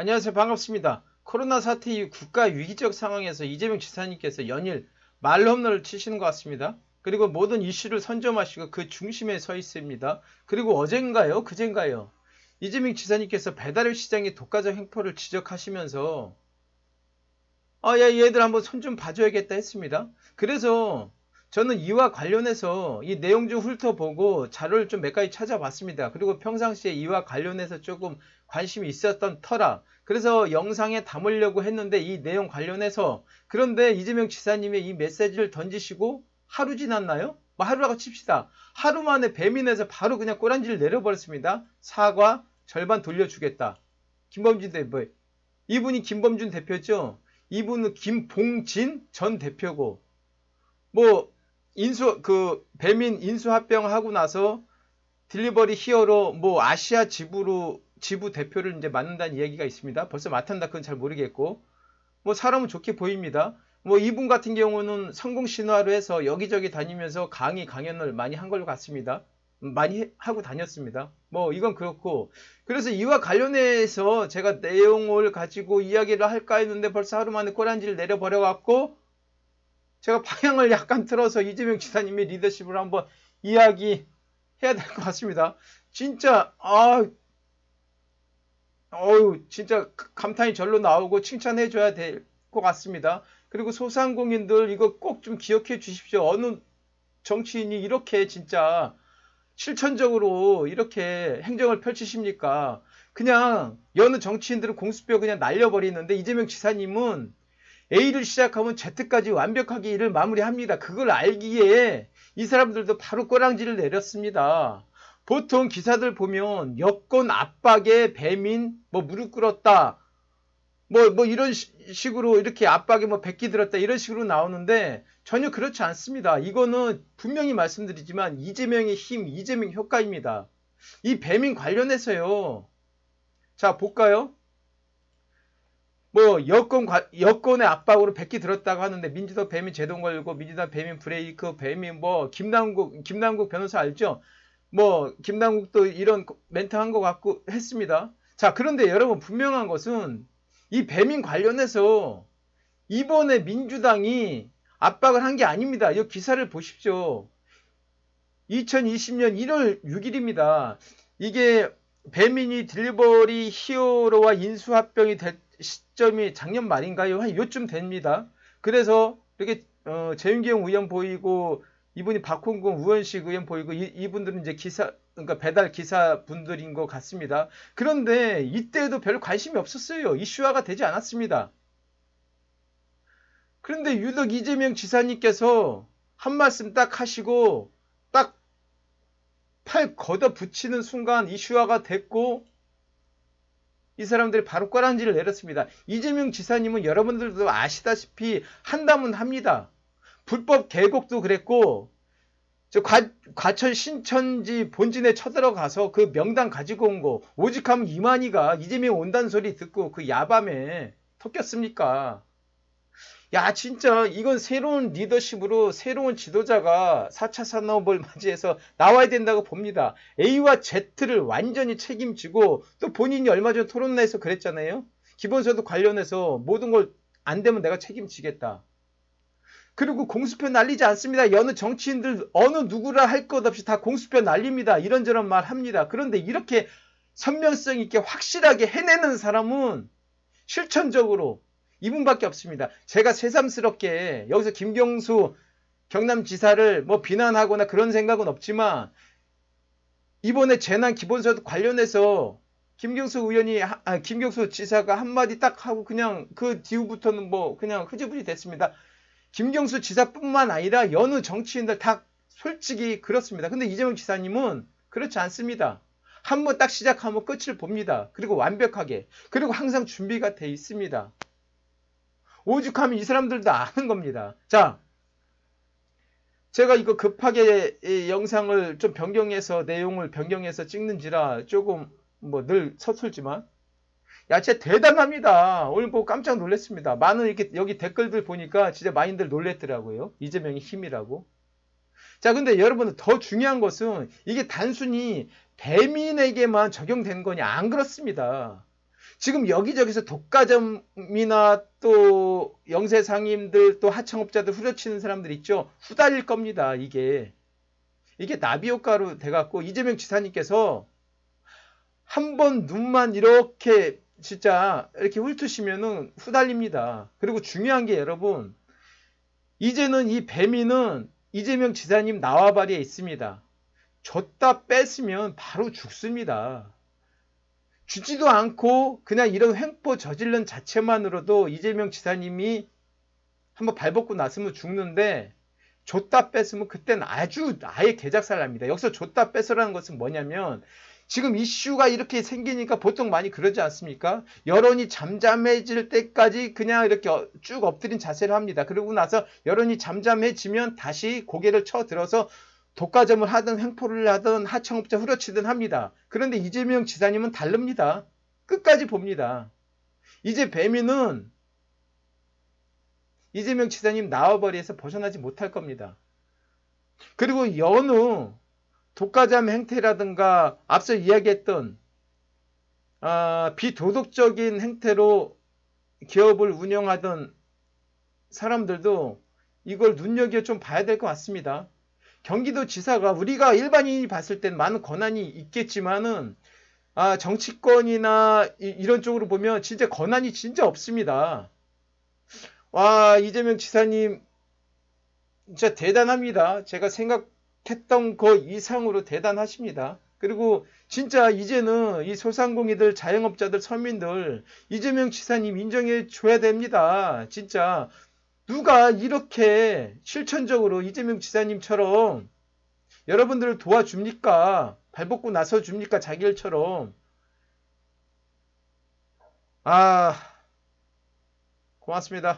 안녕하세요. 반갑습니다. 코로나 사태 이후 국가 위기적 상황에서 이재명 지사님께서 연일 말홈런을 치시는 것 같습니다. 그리고 모든 이슈를 선점하시고 그 중심에 서 있습니다. 그리고 어젠가요? 그젠가요? 이재명 지사님께서 배달의 시장의 독과적 행포를 지적하시면서 아, 야, 얘들 한번 손 좀 봐줘야겠다 했습니다. 그래서 저는 이와 관련해서 이 내용 좀 훑어보고 자료를 좀 몇 가지 찾아봤습니다. 그리고 평상시에 이와 관련해서 조금 관심이 있었던 터라 그래서 영상에 담으려고 했는데 이 내용 관련해서 그런데 이재명 지사님의 이 메시지를 던지시고 하루 지났나요? 뭐 하루라고 칩시다. 하루 만에 배민에서 바로 그냥 꼬란지를 내려버렸습니다. 사과 절반 돌려주겠다. 김범준 대표. 이분이 김범준 대표죠. 이분은 김봉진 전 대표고 뭐 인수 그 배민 인수 합병하고 나서 딜리버리 히어로 뭐 아시아 지부로 지부 대표를 이제 맡는다는 이야기가 있습니다. 벌써 맡았나 그건 잘 모르겠고 뭐 사람은 좋게 보입니다. 뭐 이분 같은 경우는 성공 신화로 해서 여기저기 다니면서 강의 강연을 많이 한 걸로 같습니다. 많이 해- 하고 다녔습니다. 뭐 이건 그렇고 그래서 이와 관련해서 제가 내용을 가지고 이야기를 할까 했는데 벌써 하루 만에 꼬란지를 내려버려 갖고 제가 방향을 약간 틀어서 이재명 지사님의 리더십을 한번 이야기 해야 될 것 같습니다. 진짜 아 어유 진짜 감탄이 절로 나오고 칭찬해 줘야 될 것 같습니다. 그리고 소상공인들 이거 꼭 좀 기억해 주십시오. 어느 정치인이 이렇게 진짜 실천적으로 이렇게 행정을 펼치십니까? 그냥 여느 정치인들은 공수표 그냥 날려버리는데 이재명 지사님은 A를 시작하면 Z까지 완벽하게 일을 마무리합니다. 그걸 알기에 이 사람들도 바로 꼬랑지를 내렸습니다. 보통 기사들 보면 여권 압박에 배민 뭐 무릎 꿇었다. 뭐, 뭐 이런 시- 식으로 이렇게 압박에 뭐 백기 들었다 이런 식으로 나오는데 전혀 그렇지 않습니다. 이거는 분명히 말씀드리지만 이재명의 힘, 이재명 효과입니다. 이 배민 관련해서요. 자, 볼까요? 뭐 여권 관- 여권의 압박으로 백기 들었다고 하는데 민주당 배민 제동 걸고 민주당 배민 브레이크 배민 뭐 김남국 김남국 변호사 알죠? 뭐 김남국도 이런 멘트 한 것 같고 했습니다. 자 그런데 여러분 분명한 것은 이 배민 관련해서 이번에 민주당이 압박을 한 게 아닙니다. 이 기사를 보십시오. 2020년 1월 6일입니다. 이게 배민이 딜리버리 히어로와 인수합병이 될 시점이 작년 말인가요? 한 요쯤 됩니다. 그래서 이렇게 어, 재윤기영 의원 보이고 이분이 박홍근 우원식 의원 보이고 이, 이분들은 이제 기사 그러니까 배달 기사 분들인 것 같습니다. 그런데 이때도 별 관심이 없었어요. 이슈화가 되지 않았습니다. 그런데 유독 이재명 지사님께서 한 말씀 딱 하시고 딱 팔 걷어 붙이는 순간 이슈화가 됐고 이 사람들이 바로 꼬란지를 내렸습니다. 이재명 지사님은 여러분들도 아시다시피 한다면 합니다. 불법 계곡도 그랬고 저 과, 과천 신천지 본진에 쳐들어가서 그 명단 가지고 온 거 오직하면 이만희가 이재명 온다는 소리 듣고 그 야밤에 토꼈습니까? 야 진짜 이건 새로운 리더십으로 새로운 지도자가 4차 산업을 맞이해서 나와야 된다고 봅니다. A와 Z를 완전히 책임지고 또 본인이 얼마 전 토론회에서 그랬잖아요. 기본소득 관련해서 모든 걸 안 되면 내가 책임지겠다. 그리고 공수표 날리지 않습니다. 여느 정치인들 어느 누구라 할 것 없이 다 공수표 날립니다. 이런저런 말 합니다. 그런데 이렇게 선명성 있게 확실하게 해내는 사람은 실천적으로 이분밖에 없습니다. 제가 새삼스럽게 여기서 김경수 경남지사를 뭐 비난하거나 그런 생각은 없지만 이번에 재난 기본소득 관련해서 김경수 의원이 하- 아, 김경수 지사가 한마디 딱 하고 그냥 그 뒤후부터는 뭐 그냥 흐지부지 됐습니다. 김경수 지사뿐만 아니라 여느 정치인들 다 솔직히 그렇습니다. 근데 이재명 지사님은 그렇지 않습니다. 한번 딱 시작하면 끝을 봅니다. 그리고 완벽하게. 그리고 항상 준비가 돼 있습니다. 오죽하면 이 사람들도 아는 겁니다. 자, 제가 이거 급하게 이 영상을 좀 변경해서 내용을 변경해서 찍는지라 조금 뭐 늘 서툴지만 야, 진짜 대단합니다. 오늘 보고 깜짝 놀랐습니다. 많은 이렇게 여기 댓글들 보니까 진짜 많이들 놀랬더라고요. 이재명의 힘이라고. 자, 근데 여러분 더 중요한 것은 이게 단순히 배민에게만 적용된 거냐? 안 그렇습니다. 지금 여기저기서 독과점이나 또 영세 상임들 또 하청업자들 후려치는 사람들 있죠. 후달릴 겁니다. 이게 이게 나비 효과로 돼갖고 이재명 지사님께서 한 번 눈만 이렇게 진짜 이렇게 훑으시면은 후달립니다. 그리고 중요한 게 여러분 이제는 이 배미는 이재명 지사님 나와바리에 있습니다. 줬다 뺐으면 바로 죽습니다. 주지도 않고 그냥 이런 횡포 저질른 자체만으로도 이재명 지사님이 한번 발벗고 났으면 죽는데 줬다 뺐으면 그땐 아주 아예 개작살 납니다. 여기서 줬다 뺐으라는 것은 뭐냐면 지금 이슈가 이렇게 생기니까 보통 많이 그러지 않습니까? 여론이 잠잠해질 때까지 그냥 이렇게 어- 쭉 엎드린 자세를 합니다. 그러고 나서 여론이 잠잠해지면 다시 고개를 쳐들어서 독과점을 하든 횡포를 하든 하청업자 후려치든 합니다. 그런데 이재명 지사님은 다릅니다. 끝까지 봅니다. 이제 배민은 이재명 지사님 나와버리에서 벗어나지 못할 겁니다. 그리고 여느 독과점 행태라든가 앞서 이야기했던 아, 비도덕적인 행태로 기업을 운영하던 사람들도 이걸 눈여겨 좀 봐야 될 것 같습니다. 경기도 지사가 우리가 일반인이 봤을 땐 많은 권한이 있겠지만은 아, 정치권이나 이, 런 쪽으로 보면 진짜 권한이 진짜 없습니다. 와, 이재명 지사님 진짜 대단합니다. 제가 생각했던 거 이상으로 대단하십니다. 그리고 진짜 이제는 이 소상공인들, 자영업자들, 서민들 이재명 지사님 인정해 줘야 됩니다. 진짜 누가 이렇게 실천적으로 이재명 지사님처럼 여러분들을 도와줍니까? 발벗고 나서 줍니까? 자기 일처럼. 아, 고맙습니다.